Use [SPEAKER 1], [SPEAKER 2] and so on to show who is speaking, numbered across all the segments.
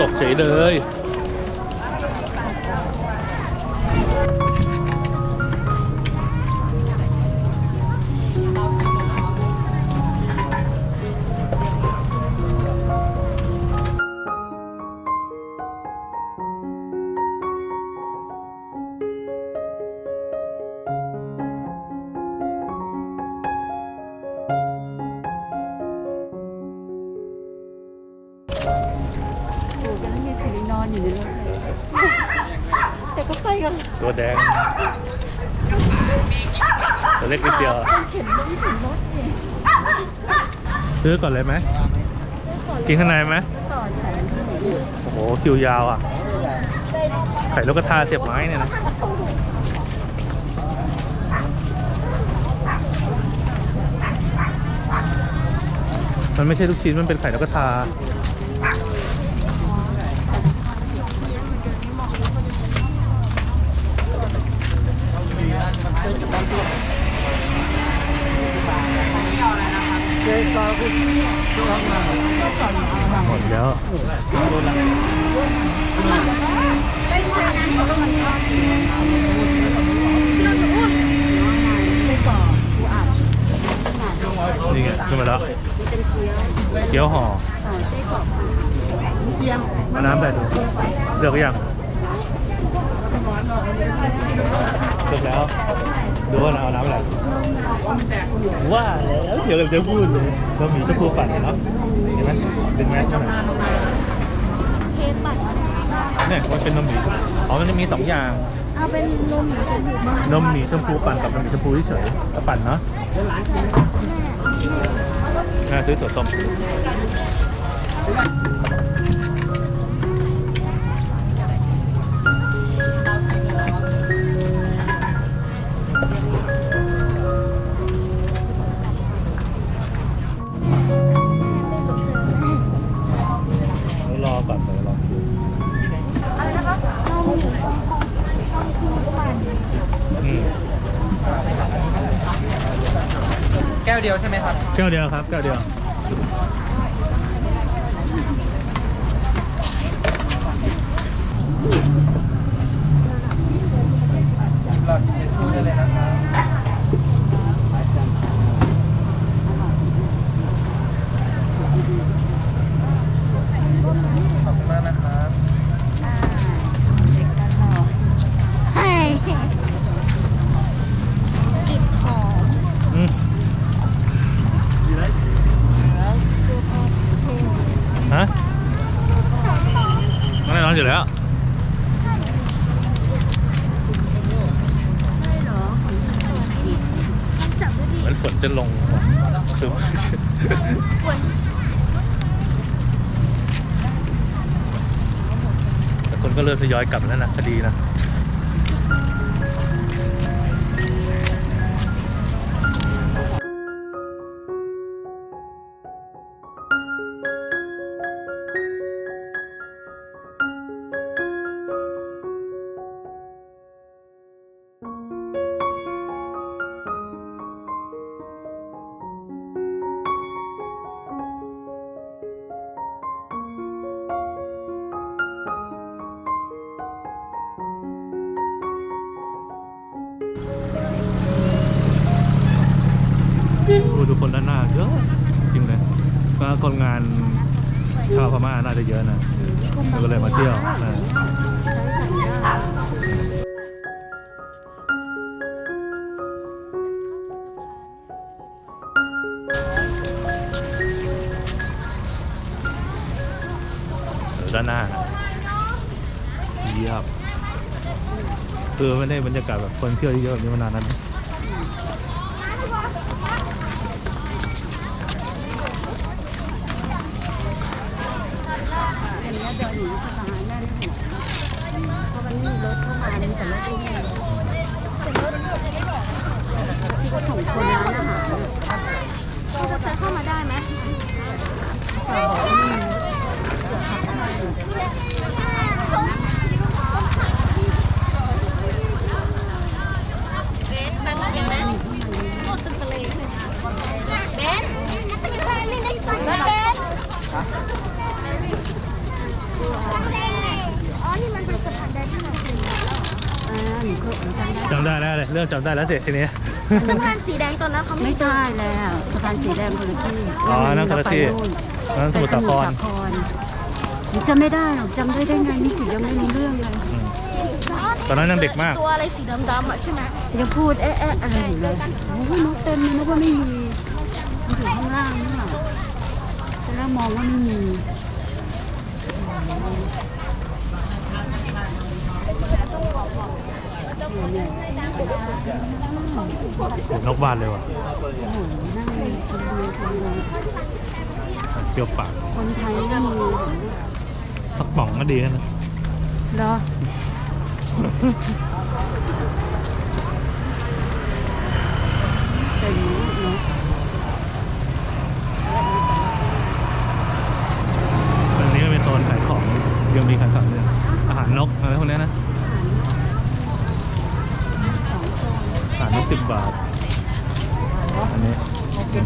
[SPEAKER 1] ตกเฉยเลย
[SPEAKER 2] แด
[SPEAKER 1] ง ตัวเล็กนิดเดียว
[SPEAKER 2] เข็นเข็นรถเนี่ย
[SPEAKER 1] ซื้อก่อนเลยไหม กินข้างในไหมโอ้โห คิวยาวอะ ไข่ลูกกระทาเสียบไม้เนี่ยนะมันไม่ใช่ลูกชิ้น มันเป็นไข่นกกระทา หมดแล้ว
[SPEAKER 2] ไม่ก่อกูอาบ
[SPEAKER 1] นี่ไงขึ้นมาแล้ว
[SPEAKER 2] เป็นเกี๊ยว
[SPEAKER 1] เกี๊ยวห่อ
[SPEAKER 2] ต่อไส้กรอกเอา
[SPEAKER 1] น้ำใส่ดูเลือกยัง เลือกแล้วดูว่าเอาน้ำอะไรว่าแล้วเดี๋ยวจะพูดเลยเรามีชมพูปั่นเนาะเห็นไหมเป็นไงใช่ไหม
[SPEAKER 2] เชฟปั่น
[SPEAKER 1] เนี่ยมันเป็นนมหมีอ๋อมันจะมีสองอย่าง
[SPEAKER 2] เอาเป็นนมหรือเป็นหมูมาก
[SPEAKER 1] นมหมีชมพูปั่นกับนมหมีชมพูเฉยๆแล้วปั่นเนาะน่าซื้อถั่วต้ม
[SPEAKER 3] ช่ไหมครับ
[SPEAKER 1] แก้วเดียวครับแก้วเดียว
[SPEAKER 3] หลอดเช็ดชูได้เลยนะครับขอบคุณมากนะครับ
[SPEAKER 2] อ่าเด็กกันหรอให้กลิ่นหอม
[SPEAKER 1] อืม
[SPEAKER 2] แล้วดูพอเท่
[SPEAKER 1] ฮะแน่นอนอยู่แล้ว
[SPEAKER 2] ใช่เหรอของที่ไหนอีกจับได้ดิ
[SPEAKER 1] เหมือนฝนจะลงว่ะคือ
[SPEAKER 2] ฝน
[SPEAKER 1] แต่คนก็ เริ่มทยอยกลับแล้วนะคดีนะ ดูดูคนด้านหน้าเยอะจริงเลยก็คนงานชาวพม่าน่าจะเยอะนะเราก็เลยมาเที่ยวนะด้านหน้าเยี่ยมคือไม่ได้บรรยากาศแบบคนเที่ยวเยอะแบบนี้มานานนั้น
[SPEAKER 2] อันนี้เดินหนีสบายแม่ไม่ห่วงเพราะมันมีรถเข้ามามีแต่รถที่นี่ที่ก็ส่งคนร้านอาหารที่จะใช้เข้ามาได้ไหมสาวบอกว่าไม่มี
[SPEAKER 4] เบน
[SPEAKER 1] จำได้แล้วเลยเรื่องจำได้แล้วเด็กทีนี้
[SPEAKER 2] สะพานสีแดงตอนนั้นเขาไม่
[SPEAKER 4] ไม่ใช่แล้วสะพานสีแดงคนละที่
[SPEAKER 1] อ๋อนั่นคนละที่
[SPEAKER 4] เราไป
[SPEAKER 1] นั้นสมุทรสาคร
[SPEAKER 4] ไปสมุทรสาครหนูจำไม่ได้หรอกจำได้ได้ไงนี่สิยังไม่รู้เรื่องเลย
[SPEAKER 1] อืม ตอนนั้นยังเด็กมาก
[SPEAKER 2] ตัวอะไรสีดำๆอะใช่ไหม
[SPEAKER 4] ยังพูดเอ๊ะเอ๊ะอะไรอยู่เลยโอ้ยนกเต็มเลยนึกว่าไม่มีมันอยู่ข้างล่างนี่หว่าแต่แล้วมองว่าไม่มี
[SPEAKER 1] เห็นนกบานเลยว่ะ
[SPEAKER 4] โอ้โหนั่งคนเดียวคนเดียว
[SPEAKER 1] เปรี้ยวปาก
[SPEAKER 4] คนไทยก็มี
[SPEAKER 1] สักป่องก็ดีนะ
[SPEAKER 4] เหรอแต่นี้เนาะ
[SPEAKER 1] อันนี้ก็เป็นโซนขายของยังมีขายของเลยอาหารนกอะไรพวกเนี้ยนะ
[SPEAKER 4] สองคน
[SPEAKER 1] อาหารนก สิบบาท อันนี้
[SPEAKER 4] อันนี้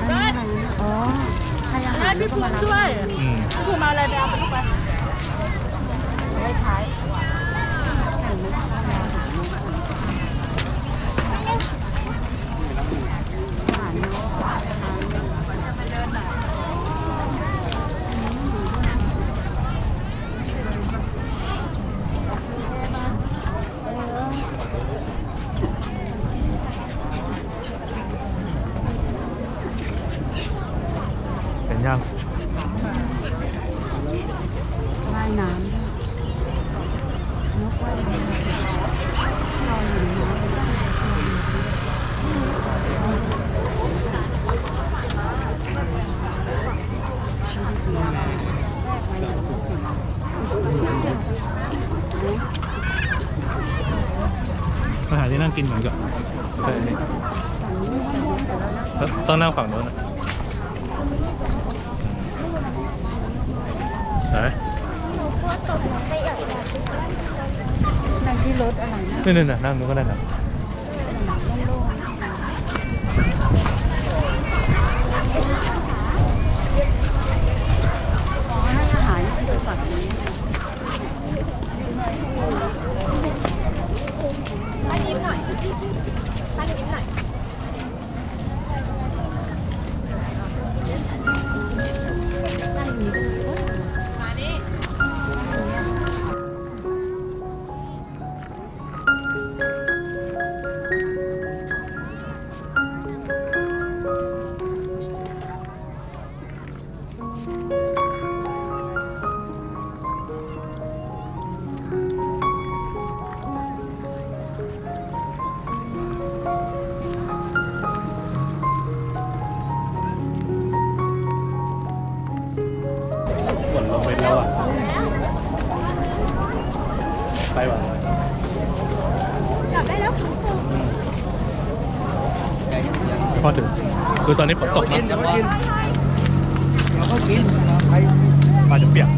[SPEAKER 4] อะไรนะอ๋อให้อาหารแล้วก็มารับ
[SPEAKER 1] อืม
[SPEAKER 2] คือมาอะไรไปเอาไปลูกไป
[SPEAKER 4] ได้ท้ายอาหารนกอาหาร
[SPEAKER 1] เห็นยัง
[SPEAKER 4] ว่ายน้ำด้วยนกว่ายน้ำลอยอยู่ในน้ำ
[SPEAKER 1] อาหารที่นั่งกินเหมือนกันใช่ ต้องนั่งฝั่งโน้นนะไหน
[SPEAKER 4] นั่นที่รถอะไรนะ
[SPEAKER 1] นี่นี่นะนั่งนู้นก็ได้นะ
[SPEAKER 4] ขอให้อาหารที่อยู่ฝั่งนี้
[SPEAKER 2] ตั้งยิ้มหน่อยตั้งยิ้มหน่อย
[SPEAKER 1] พอถึงคือตอนนี้ฝนตก
[SPEAKER 3] กิ
[SPEAKER 1] นะ
[SPEAKER 3] นเดี๋ยวกินเราก็กินไป
[SPEAKER 1] มาจะเปียก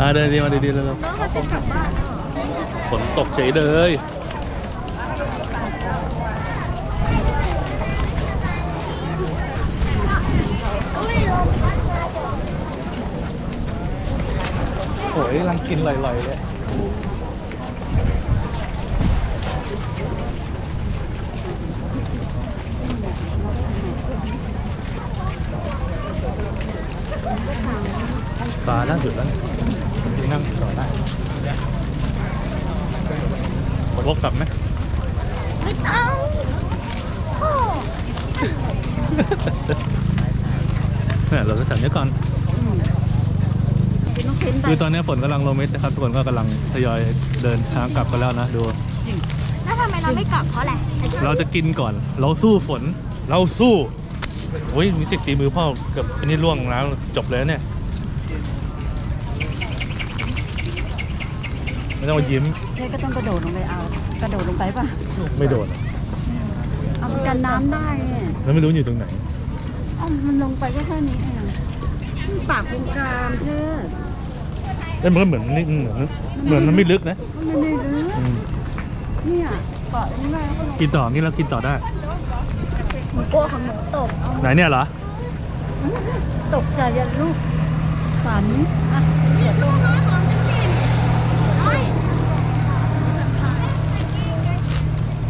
[SPEAKER 1] อ่าเดินดีมาดีๆเร็ว
[SPEAKER 2] น้องเขาจะกลับบ้าน
[SPEAKER 1] ๆฝนตกเฉยเลย โอ้ยกำลังกินลอยๆเลยฟ้าล่าสุดแล้วที่นั่งต่อได้วกกลับไหม
[SPEAKER 2] ไม่ต้องโอ้
[SPEAKER 1] เนี่ยเราจะสั่งนี้ก่อน
[SPEAKER 4] กิน ลูกชิ้นไป
[SPEAKER 1] คือตอนนี้ฝนกำลังลงเม็ดนะครับทุกคนก็กำลังทยอยเดินทางกลับกันแล้วนะดู
[SPEAKER 2] แล้วทำไมเราไม่กลับเพราะอะไร
[SPEAKER 1] เราจะกินก่อน เราสู้ฝน เราสู้โอ้ยมีสิทธิ์ตีมือพ่อเกับอันนี้ล่วงแล้วจบเลยนะเนี่ยไม่ต้องมายิ้ม
[SPEAKER 4] เจ๊ก็ต้องกระโดดลงไปเอา กระโดดลงไปป่ะ
[SPEAKER 1] ไม่โดด
[SPEAKER 4] เอาไปกันน้ำได้เนี่ย
[SPEAKER 1] แล้วไม่รู้อยู่ตรงไหน
[SPEAKER 4] เอ้ามันลงไปก็แค่นี้เองปากกงกลามเธอ
[SPEAKER 1] เอ้ยมันก็เหมือนนี่เหมือนเหมือนมันไม่ลึกนะ
[SPEAKER 4] มันไม่ได้รื้อ
[SPEAKER 1] อืม
[SPEAKER 4] เนี่ยเกาะยังไงก็ลง
[SPEAKER 1] กินต่อนี่เรากินต่อได้
[SPEAKER 2] หนูกลัวของหนูตกเอา
[SPEAKER 1] ไหนเนี่ยเหรอ
[SPEAKER 4] ตกใจยันลูกฝันอะ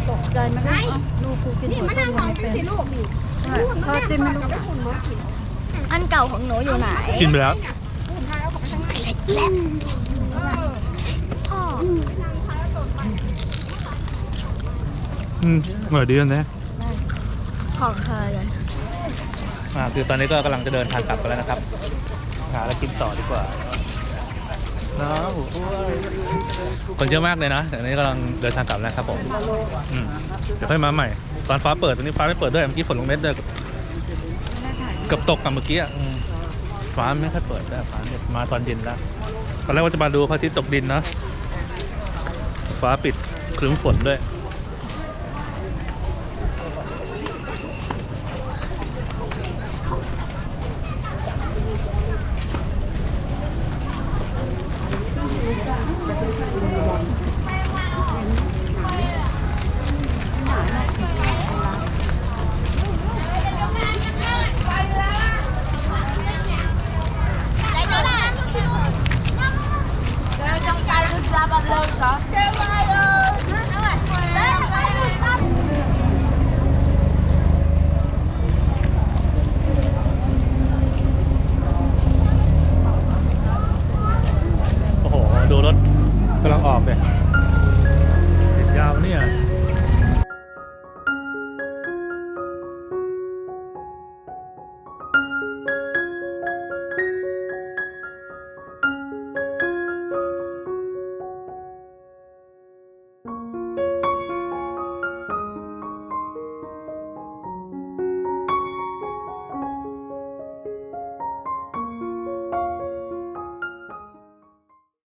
[SPEAKER 4] ตกใจมันได้ลูกกูกินหัวต้มยังไม่เป็นทอดจิ้มไม่รู้
[SPEAKER 2] อันเก่าของหนูอยู่ไหน
[SPEAKER 1] กินไปแล้ว
[SPEAKER 2] พ่อ
[SPEAKER 1] อืมอร่อยดีนะ
[SPEAKER 2] ของเคยเลย
[SPEAKER 1] อ่าคือตอนนี้ก็กำลังจะเดินทางกลับกันแล้วนะครับ หาแล้วกินต่อดีกว่าน้าโอ้ยคนเยอะมากเลยนะแต่ตอนนี้กำลังเดินทางกลับแล้วครับผมอืมเดี๋ยวค่อยมาใหม่ ตอนฟ้าเปิดตอนนี้ฟ้าไม่เปิดด้วยเมื่อกี้ฝนลงเม็ดด้วยเกือบตกกับเมื่อกี้อะอืม ฟ้าไม่ค่อยเปิดด้วฟ้าเนี่ยมาตอนเย็นแล้วตอนแรกว่าจะมาดูพระอาทิตย์ตกดินเนาะฟ้าปิดครึ้มฝนด้วย